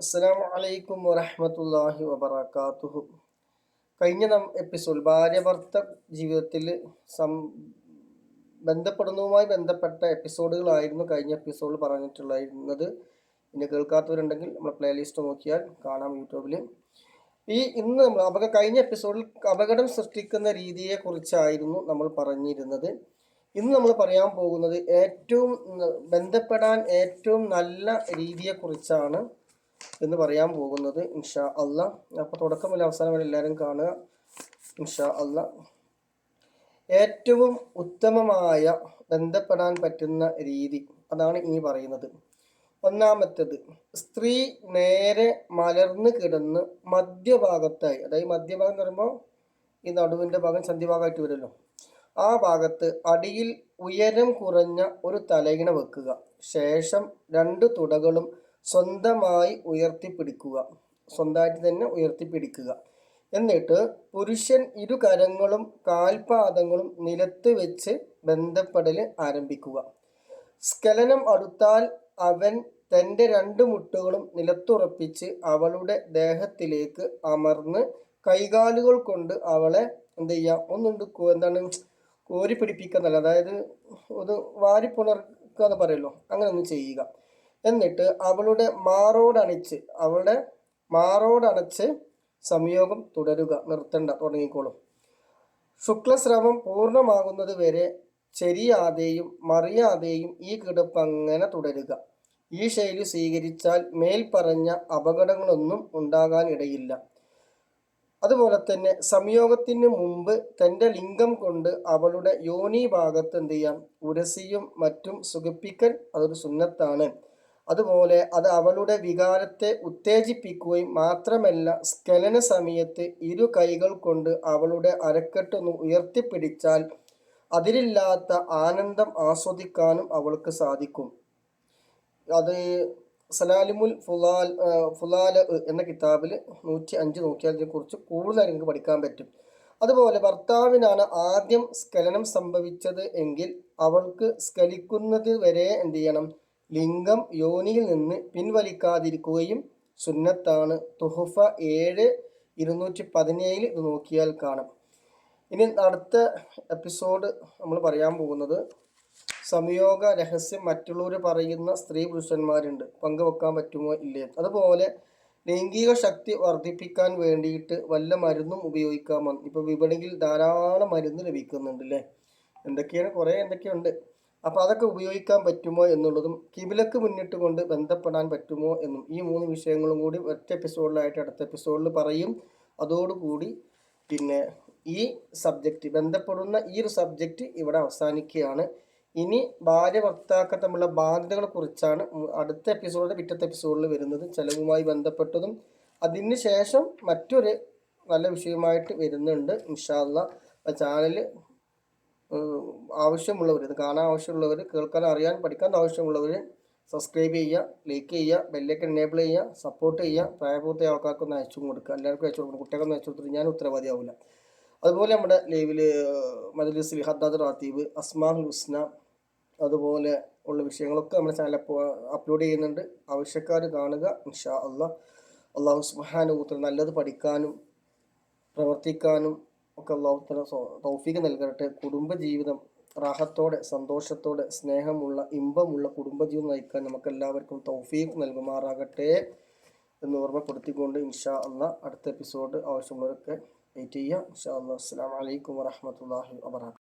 അസ്സലാമു അലൈക്കും വറഹമത്തല്ലാഹി വബർക്കാത്തുഹു കഴിഞ്ഞ നം എപ്പിസോഡ് ഭാര്യ ഭർത്ത ജീവിതത്തിൽ സം ബന്ധപ്പെടുന്നതുമായി ബന്ധപ്പെട്ട എപ്പിസോഡുകളായിരുന്നു കഴിഞ്ഞ എപ്പിസോഡിൽ പറഞ്ഞിട്ടുള്ളത് ഇനി കേൾക്കാത്തവരുണ്ടെങ്കിൽ നമ്മൾ പ്ലേലിസ്റ്റ് നോക്കിയാൽ കാണാം യൂട്യൂബിൽ. ഈ ഇന്ന് നമ്മൾ അപക കഴിഞ്ഞ എപ്പിസോഡിൽ അപകടം സൃഷ്ടിക്കുന്ന രീതിയെക്കുറിച്ചായിരുന്നു നമ്മൾ പറഞ്ഞിരുന്നത്. ഇന്ന് നമ്മൾ പറയാൻ പോകുന്നത് ഏറ്റവും ബന്ധപ്പെടാൻ ഏറ്റവും നല്ല രീതിയെക്കുറിച്ചാണ്. എന്ന് പറയാൻ പോകുന്നത് ഇൻഷാ അല്ല. അപ്പോൾ തുടക്കം മുതൽ അവസാനം വരെ എല്ലാവരും കാണുക. ഇൻഷാ അല്ല. ഏറ്റവും ഉത്തമമായ ബന്ധപ്പെടാൻ പറ്റുന്ന രീതി അതാണ് ഇനി പറയുന്നത്. ഒന്നാമത്തേത് സ്ത്രീ നേരെ മലർന്ന് കിടന്ന് മധ്യഭാഗത്തായി അതായത് മധ്യഭാഗം എന്ന് പറയുമ്പോൾ ഈ നടുവിന്റെ ഭാഗം സന്ധിഭാഗമായിട്ട് വരുമല്ലോ. ആ ഭാഗത്ത് അടിയിൽ ഉയരം കുറഞ്ഞ ഒരു തലയിണ വെക്കുക. ശേഷം രണ്ട് തുടകളും സ്വന്തമായി ഉയർത്തിപ്പിടിക്കുക. സ്വന്തമായിട്ട് തന്നെ ഉയർത്തിപ്പിടിക്കുക. എന്നിട്ട് പുരുഷൻ ഇരു കരങ്ങളും കാൽപാദങ്ങളും നിലത്ത് വെച്ച് ബന്ധപ്പെടൽ ആരംഭിക്കുക. സ്കലനം അടുത്താൽ അവൻ തന്റെ രണ്ട് മുട്ടുകളും നിലത്തുറപ്പിച്ച് അവളുടെ ദേഹത്തിലേക്ക് അമർന്ന് കൈകാലുകൾ കൊണ്ട് അവളെ എന്ത് ചെയ്യുക? ഒന്നുണ്ട് എന്താണ് കോരി പിടിപ്പിക്കുന്നല്ല അതായത് ഒന്ന് വാരിപ്പുണർക്കുക എന്ന് പറയുമല്ലോ അങ്ങനെ ഒന്ന് ചെയ്യുക. എന്നിട്ട് അവളുടെ മാറോടണിച്ച് അവളുടെ മാറോടണച്ച് സംയോഗം തുടരുക നിർത്തണ്ട തുടങ്ങിക്കോളും. ശുക്ലസ്രവം പൂർണമാകുന്നത് വരെ ചെരിയാതെയും മറിയാതെയും ഈ കിടപ്പ് അങ്ങനെ തുടരുക. ഈ ശൈലി സ്വീകരിച്ചാൽ മേൽപ്പറഞ്ഞ അപകടങ്ങളൊന്നും ഉണ്ടാകാനിടയില്ല. അതുപോലെ തന്നെ സംയോഗത്തിന് മുമ്പ് തന്റെ ലിംഗം കൊണ്ട് അവളുടെ യോനി ഭാഗത്ത് എന്ത് ചെയ്യാം? ഉരസിയും മറ്റും സുഖിപ്പിക്കൽ അതൊരു സുന്നത്താണ്. അതുപോലെ അത് അവളുടെ വികാരത്തെ ഉത്തേജിപ്പിക്കുകയും മാത്രമല്ല സ്കലന സമയത്ത് ഇരു കൈകൾ കൊണ്ട് അവളുടെ അരക്കെട്ടൊന്ന് ഉയർത്തിപ്പിടിച്ചാൽ അതിലില്ലാത്ത ആനന്ദം ആസ്വദിക്കാനും അവൾക്ക് സാധിക്കും. അത് സലാലിമുൽ ഫുലാൽ ഫുലാൽ എന്ന കിതാബിൽ നൂറ്റി അഞ്ച് നോക്കിയാൽ ഇതിനെക്കുറിച്ച് കൂടുതൽ നിങ്ങൾക്ക് പഠിക്കാൻ പറ്റും. അതുപോലെ ഭർത്താവിനാണ് ആദ്യം സ്കലനം സംഭവിച്ചത് എങ്കിൽ അവൾക്ക് സ്ഖലിക്കുന്നത് വരെ എന്ത് ചെയ്യണം? ലിംഗം യോനിയിൽ നിന്ന് പിൻവലിക്കാതിരിക്കുകയും സുന്നത്താണ്. തുഹഫ ഏഴ് ഇരുന്നൂറ്റി പതിനേഴിൽ ഇത് നോക്കിയാൽ കാണാം. ഇനി അടുത്ത എപ്പിസോഡ് നമ്മൾ പറയാൻ പോകുന്നത് സംയോഗ രഹസ്യം മറ്റുള്ളവർ പറയുന്ന സ്ത്രീ പുരുഷന്മാരുണ്ട്. പങ്കുവെക്കാൻ പറ്റുമോ ഇല്ലേ? അതുപോലെ ലൈംഗിക ശക്തി വർദ്ധിപ്പിക്കാൻ വേണ്ടിയിട്ട് വല്ല മരുന്നും ഉപയോഗിക്കാമോ? ഇപ്പോൾ വിപണിയിൽ ധാരാളം മരുന്ന് ലഭിക്കുന്നുണ്ട് അല്ലേ എന്തൊക്കെയാണ്? കുറേ എന്തൊക്കെയുണ്ട്. അപ്പോൾ അതൊക്കെ ഉപയോഗിക്കാൻ പറ്റുമോ എന്നുള്ളതും കിബിലക്ക് മുന്നിട്ട് കൊണ്ട് ബന്ധപ്പെടാൻ പറ്റുമോ എന്നും ഈ മൂന്ന് വിഷയങ്ങളും കൂടി ഒറ്റ എപ്പിസോഡിലായിട്ട് അടുത്ത എപ്പിസോഡിൽ പറയും. അതോടുകൂടി പിന്നെ ഈ സബ്ജക്റ്റ് ബന്ധപ്പെടുന്ന ഈ ഒരു സബ്ജക്റ്റ് ഇവിടെ അവസാനിക്കുകയാണ്. ഇനി ഭാര്യ ഭർത്താക്കൾ തമ്മിലുള്ള ബാധ്യതകളെ കുറിച്ചാണ് അടുത്ത എപ്പിസോഡിൽ പിറ്റത്തെ എപ്പിസോഡിൽ വരുന്നത്. ചെലവുമായി ബന്ധപ്പെട്ടതും അതിന് ശേഷം മറ്റൊരു നല്ല വിഷയമായിട്ട് വരുന്നുണ്ട്. ഇൻഷാല്ല ചാനൽ ആവശ്യമുള്ളവർ ഇത് കാണാൻ ആവശ്യമുള്ളവർ കേൾക്കാൻ അറിയാൻ പഠിക്കാൻ ആവശ്യമുള്ളവർ സബ്സ്ക്രൈബ് ചെയ്യുക ലൈക്ക് ചെയ്യുക ബെല്ലൊക്കെ എനേബിൾ ചെയ്യുക സപ്പോർട്ട് ചെയ്യുക പ്രായപൂർത്തിയ ആൾക്കാർക്കൊന്ന് അയച്ചു കൊടുക്കുക. എല്ലാവർക്കും അയച്ചു കൊടുക്കണം. കുട്ടികൾക്കൊന്നും അയച്ചു കൊടുത്തിട്ട് ഞാൻ ഉത്തരവാദിയാവില്ല അതുപോലെ നമ്മുടെ ലൈവിൽ മജലിസ് ഹദ്ദാദ് റാത്തീബ് അസ്മാഹുൽ ഹുസ്ന അതുപോലെ ഉള്ള വിഷയങ്ങളൊക്കെ നമ്മുടെ ചാനൽ അപ്ലോഡ് ചെയ്യുന്നുണ്ട്. ആവശ്യക്കാർ കാണുക ഇൻഷാ അള്ളാഹ് അള്ളാഹു സുബാനുത്തര നല്ലത് പഠിക്കാനും പ്രവർത്തിക്കാനും ഒക്കെ അള്ളാഹുത്തല തൗഫീഖ് നൽകട്ടെ. കുടുംബജീവിതം റാഹത്തോടെ സന്തോഷത്തോടെ സ്നേഹമുള്ള ഇമ്പമുള്ള കുടുംബജീവിതം നയിക്കാൻ നമുക്ക് എല്ലാവർക്കും തൗഫീഖ് നൽകുമാറാകട്ടെ എന്ന് ഓർമ്മപ്പെടുത്തിക്കൊണ്ട് ഇൻഷാ അല്ല അടുത്ത എപ്പിസോഡ് ആവശ്യമുള്ളവരൊക്കെ വെയിറ്റ് ചെയ്യുക. ഇൻഷാ അല്ലാ. അസ്സാം വലൈക്കും വാഹമത്തല്ലാഹി വാബർക്കാത്തു